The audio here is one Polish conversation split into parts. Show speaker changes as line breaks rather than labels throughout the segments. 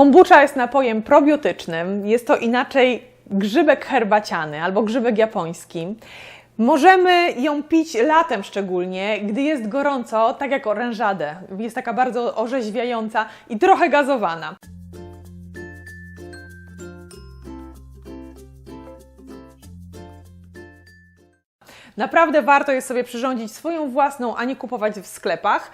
Kombucha jest napojem probiotycznym. Jest to inaczej grzybek herbaciany albo grzybek japoński. Możemy ją pić latem szczególnie, gdy jest gorąco, tak jak orężadę. Jest taka bardzo orzeźwiająca i trochę gazowana. Naprawdę warto jest sobie przyrządzić swoją własną, a nie kupować w sklepach.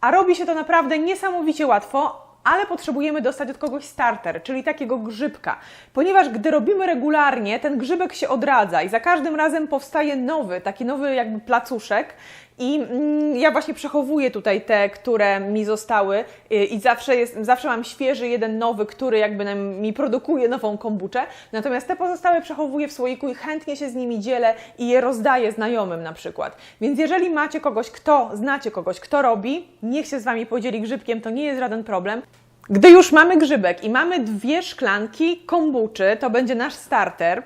A robi się to naprawdę niesamowicie łatwo, ale potrzebujemy dostać od kogoś starter, czyli takiego grzybka. Ponieważ gdy robimy regularnie, ten grzybek się odradza i za każdym razem powstaje nowy, taki nowy jakby placuszek. I mm, ja właśnie przechowuję tutaj te, które mi zostały y, i zawsze, jest, zawsze mam świeży jeden nowy, który jakby mi produkuje nową kombuczę. Natomiast te pozostałe przechowuję w słoiku i chętnie się z nimi dzielę i je rozdaję znajomym na przykład. Więc jeżeli macie kogoś, kto, znacie kogoś, kto robi, niech się z Wami podzieli grzybkiem, to nie jest żaden problem. Gdy już mamy grzybek i mamy dwie szklanki kombuczy, to będzie nasz starter.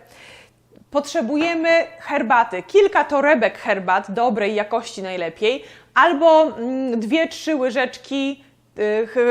Potrzebujemy herbaty, kilka torebek herbat dobrej jakości najlepiej, albo mm, dwie, trzy łyżeczki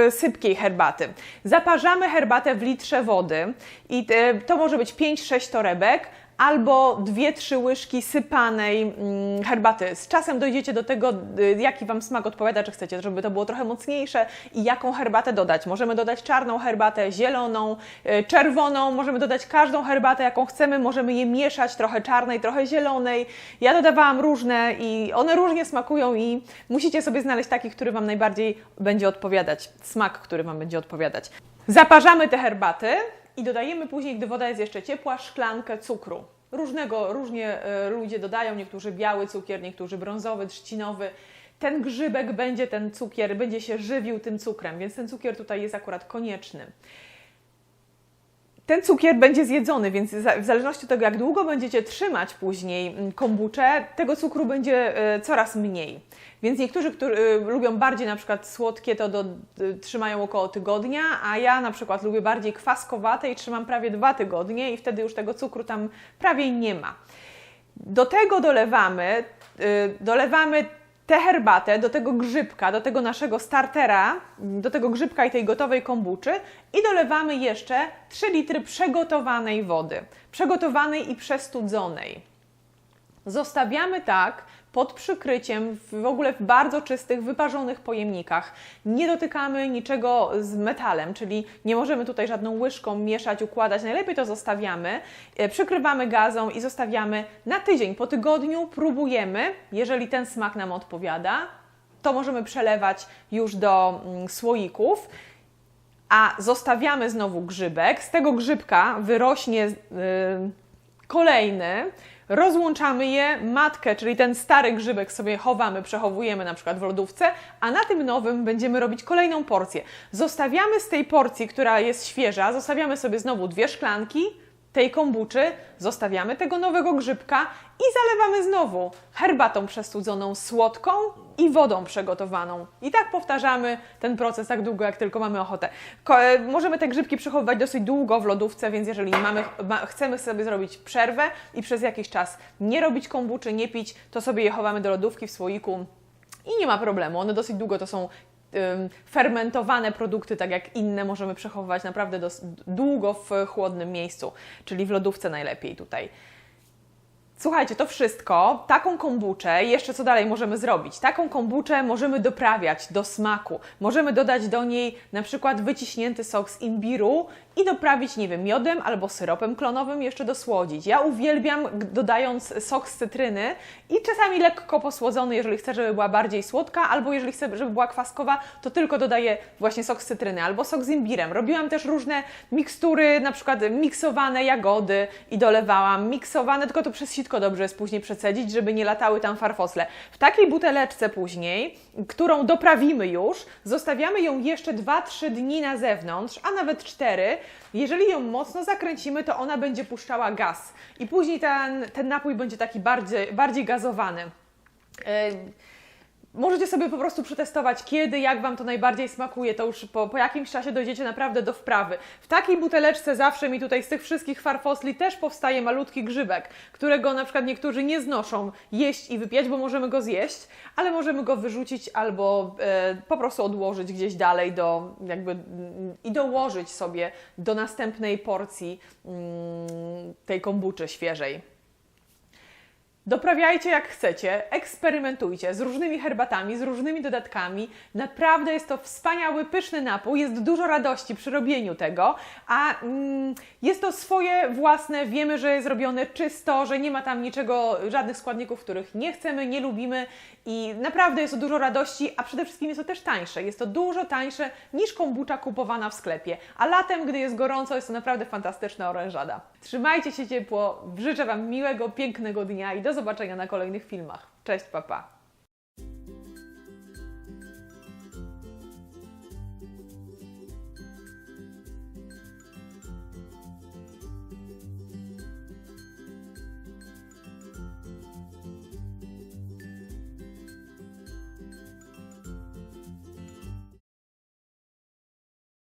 y, sypkiej herbaty. Zaparzamy herbatę w litrze wody i to może być 5-6 torebek, albo 2-3 łyżki sypanej mm, herbaty. Z czasem dojdziecie do tego, y, jaki Wam smak odpowiada, czy chcecie, żeby to było trochę mocniejsze i jaką herbatę dodać. Możemy dodać czarną herbatę, zieloną, y, czerwoną, możemy dodać każdą herbatę, jaką chcemy, możemy je mieszać, trochę czarnej, trochę zielonej. Ja dodawałam różne i one różnie smakują i musicie sobie znaleźć taki, który Wam najbardziej będzie odpowiadać, smak, który Wam będzie odpowiadać. Zaparzamy te herbaty i dodajemy później, gdy woda jest jeszcze ciepła, szklankę cukru. Różnego, różnie e, ludzie dodają, niektórzy biały cukier, niektórzy brązowy, trzcinowy. Ten grzybek będzie, ten cukier będzie się żywił tym cukrem, więc ten cukier tutaj jest akurat konieczny. Ten cukier będzie zjedzony, więc w zależności od tego, jak długo będziecie trzymać później mm, kombuczę, tego cukru będzie e, coraz mniej. Więc niektórzy, którzy e, lubią bardziej na przykład słodkie, to do, trzymają około tygodnia, a ja na przykład lubię bardziej kwaskowate i trzymam prawie dwa tygodnie i wtedy już tego cukru tam prawie nie ma. Do tego dolewamy, y, dolewamy tę herbatę, do tego grzybka, do tego naszego startera, do tego grzybka i tej gotowej kombuczy i dolewamy jeszcze 3 litry przygotowanej wody. Przygotowanej i przestudzonej. Zostawiamy tak pod przykryciem, w ogóle w bardzo czystych, wyparzonych pojemnikach. Nie dotykamy niczego z metalem, czyli nie możemy tutaj żadną łyżką mieszać, układać. Najlepiej to zostawiamy, e, przykrywamy gazą i zostawiamy na tydzień. Po tygodniu próbujemy, jeżeli ten smak nam odpowiada, to możemy przelewać już do mm, słoików a zostawiamy znowu grzybek. Z tego grzybka wyrośnie y, kolejny. Rozłączamy je, matkę, czyli ten stary grzybek sobie chowamy, przechowujemy na przykład w lodówce, a na tym nowym będziemy robić kolejną porcję. Zostawiamy z tej porcji, która jest świeża, zostawiamy sobie znowu dwie szklanki tej kombuczy, zostawiamy tego nowego grzybka i zalewamy znowu herbatą przestudzoną, słodką i wodą przygotowaną. I tak powtarzamy ten proces tak długo, jak tylko mamy ochotę. Ko- e, możemy te grzybki przechowywać dosyć długo w lodówce, więc jeżeli mamy, ma, chcemy sobie zrobić przerwę i przez jakiś czas nie robić kombuczy, nie pić, to sobie je chowamy do lodówki w słoiku i nie ma problemu. One dosyć długo to są fermentowane produkty, tak jak inne, możemy przechowywać naprawdę długo w chłodnym miejscu, czyli w lodówce najlepiej tutaj. Słuchajcie, to wszystko, taką kombuczę, jeszcze co dalej możemy zrobić? Taką kombuczę możemy doprawiać do smaku. Możemy dodać do niej na przykład wyciśnięty sok z imbiru i doprawić, nie wiem, miodem albo syropem klonowym, jeszcze dosłodzić. Ja uwielbiam dodając sok z cytryny i czasami lekko posłodzony, jeżeli chcę, żeby była bardziej słodka, albo jeżeli chcę, żeby była kwaskowa, to tylko dodaję właśnie sok z cytryny albo sok z imbirem. Robiłam też różne mikstury, na przykład miksowane jagody i dolewałam, miksowane, tylko to przez sitko dobrze jest później przecedzić, żeby nie latały tam farfosle. W takiej buteleczce później, którą doprawimy już, zostawiamy ją jeszcze 2-3 dni na zewnątrz, a nawet 4. Jeżeli ją mocno zakręcimy, to ona będzie puszczała gaz i później ten, ten napój będzie taki bardziej, bardziej gazowany. Yy, Możecie sobie po prostu przetestować, kiedy, jak Wam to najbardziej smakuje. To już po, po jakimś czasie dojdziecie naprawdę do wprawy. W takiej buteleczce zawsze mi tutaj z tych wszystkich farfosli też powstaje malutki grzybek, którego na przykład niektórzy nie znoszą jeść i wypieć, bo możemy go zjeść, ale możemy go wyrzucić albo e, po prostu odłożyć gdzieś dalej do, jakby, i dołożyć sobie do następnej porcji mm, tej kombuczy świeżej. Doprawiajcie jak chcecie, eksperymentujcie z różnymi herbatami, z różnymi dodatkami. Naprawdę jest to wspaniały, pyszny napój, jest dużo radości przy robieniu tego, a mm, jest to swoje własne, wiemy, że jest robione czysto, że nie ma tam niczego, żadnych składników, których nie chcemy, nie lubimy i naprawdę jest to dużo radości, a przede wszystkim jest to też tańsze. Jest to dużo tańsze niż kombucha kupowana w sklepie, a latem, gdy jest gorąco, jest to naprawdę fantastyczna orężada. Trzymajcie się ciepło, życzę Wam miłego, pięknego dnia i do zobaczenia na kolejnych filmach. Cześć, papa!